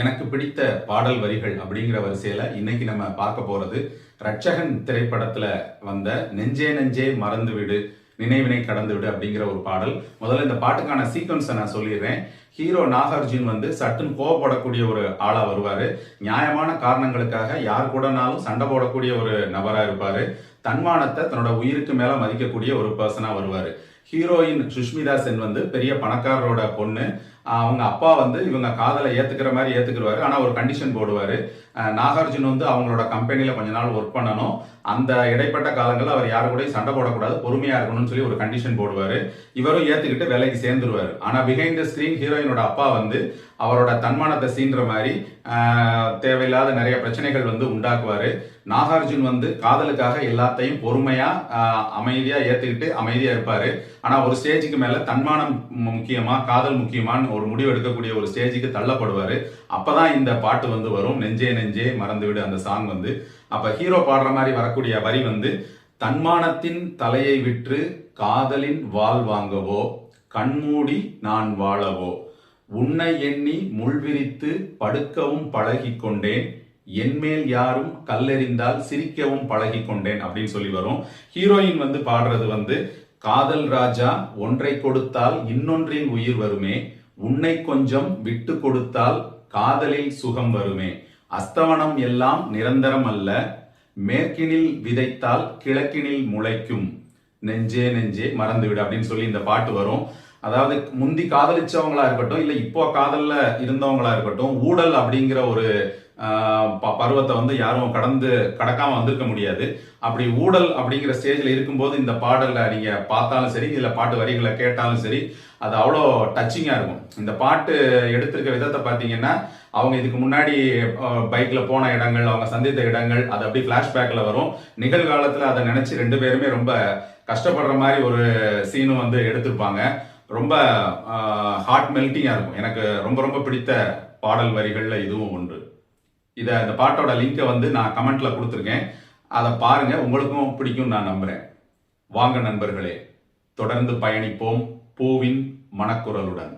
எனக்கு பிடித்த பாடல் வரிகள் அப்படிங்கிற வரிசையில இன்னைக்கு நம்ம பார்க்க போறது ரட்சகன் திரைப்படத்துல வந்த நெஞ்சே நெஞ்சே மறந்து விடு நினைவினை கடந்து விடு அப்படிங்கிற ஒரு பாடல். முதல்ல இந்த பாட்டுக்கான சீக்வன்ஸை நான் சொல்லிடுறேன். ஹீரோ நாகார்ஜுன் வந்து சட்டுன்னு கோவப்படக்கூடிய ஒரு ஆளா வருவாரு. நியாயமான காரணங்களுக்காக யார் கூடனாலும் சண்டை போடக்கூடிய ஒரு நபரா இருப்பாரு. தன்மானத்தை தன்னோட உயிருக்கு மேல மதிக்கக்கூடிய ஒரு பர்சனா வருவாரு. ஹீரோயின் சுஷ்மிதா சென் வந்து பெரிய பணக்காரரோட பொண்ணு. அவங்க அப்பா வந்து இவங்க காதலை ஏத்துக்கிற மாதிரி ஏத்துக்கிடுவாரு ஆனா ஒரு கண்டிஷன் போடுவாரு. நாகார்ஜுன் வந்து அவங்களோட கம்பெனியில் கொஞ்ச நாள் ஒர்க் பண்ணணும். அந்த இடைப்பட்ட காலங்களில் அவர் யாரு கூடயும் சண்டை போடக்கூடாது பொறுமையா இருக்கணும்னு சொல்லி ஒரு கண்டிஷன் போடுவாரு. இவரும் ஏத்துக்கிட்டு வேலைக்கு சேர்ந்துருவாரு. ஆனா பிஹைண்ட் த ஸ்கிரீன் ஹீரோயினோட அப்பா வந்து அவரோட தன்மானத்தை சீன்ற மாதிரி தேவையில்லாத நிறைய பிரச்சனைகள் வந்து உண்டாக்குவாரு. நாகார்ஜுன் வந்து காதலுக்காக எல்லாத்தையும் பொறுமையா அமைதியாக அமைதியா ஏத்துக்கிட்டு அமைதியா இருப்பாரு. ஆனா ஒரு ஸ்டேஜுக்கு மேல தன்மானம் முக்கியமா காதல் முக்கியமான்னு ஒரு முடிவு எடுக்கக்கூடிய ஒரு ஸ்டேஜுக்கு தள்ளப்படுவாரு. அப்பதான் இந்த பாட்டு வந்து வரும். நெஞ்சே நெஞ்சே மறந்துவிடு அந்த சாங் வந்து. அப்ப ஹீரோ பாடுற மாதிரி வரக்கூடிய வரி வந்து தன்மானத்தின் தலையை விற்று காதலின் வாள் வாங்கவோ கண்மூடி நான் வாழவோ உன்னை எண்ணி முள்விரித்து படுக்கவும் பழகி கொண்டேன் என்மேல் யாரும் கல்லெறிந்தால் சிரிக்கவும் பழகி கொண்டேன் அப்படின்னு சொல்லி வரும். ஹீரோயின் வந்து பாடுறது வந்து காதல் ராஜா ஒன்றை கொடுத்தால் இன்னொன்றின் உயிர் வருமே உன்னை கொஞ்சம் விட்டு கொடுத்தால் காதலில் சுகம் வருமே. அஸ்தவனம் எல்லாம் நிரந்தரம் அல்ல. மேற்கினில் விதைத்தால் கிழக்கினில் முளைக்கும். நெஞ்சே நெஞ்சே மறந்துவிடு அப்படின்னு சொல்லி இந்த பாட்டு வரும். அதாவது முந்தி காதலிச்சவங்களா இருக்கட்டும் இல்ல இப்போ காதல்ல இருந்தவங்களா இருக்கட்டும் ஊடல் அப்படிங்கிற ஒரு ப- பருவத்தை வந்து யாரும் கடந்து கடக்காம வந்திருக்க முடியாது. அப்படி ஊடல் அப்படிங்கிற ஸ்டேஜ்ல இருக்கும்போது இந்த பாடல்ல நீங்க பார்த்தாலும் சரி இல்ல பாட்டு வரிகளை கேட்டாலும் சரி அது அவ்வளோ டச்சிங்காக இருக்கும். இந்த பாட்டு எடுத்திருக்க விதத்தை பார்த்தீங்கன்னா அவங்க இதுக்கு முன்னாடி பைக்கில் போன இடங்கள் அவங்க சந்தித்த இடங்கள் அது அப்படி ஃப்ளாஷ்பேக்கில் வரும். நிகழ்காலத்தில் அதை நினச்சி ரெண்டு பேருமே ரொம்ப கஷ்டப்படுற மாதிரி ஒரு சீனும் வந்து எடுத்திருப்பாங்க. ரொம்ப ஹார்ட் மெல்ட்டிங்காக இருக்கும். எனக்கு ரொம்ப ரொம்ப பிடித்த பாடல் வரிகளில் இதுவும் ஒன்று. இதை இந்த பாட்டோட லிங்கை வந்து நான் கமெண்ட்ல கொடுத்துருக்கேன். அதை பாருங்க. உங்களுக்கும் பிடிக்கும் நான் நம்புறேன். வாங்க நண்பர்களே. தொடர்ந்து பயணிப்போம். பூவின் மனக்குரலுடன்.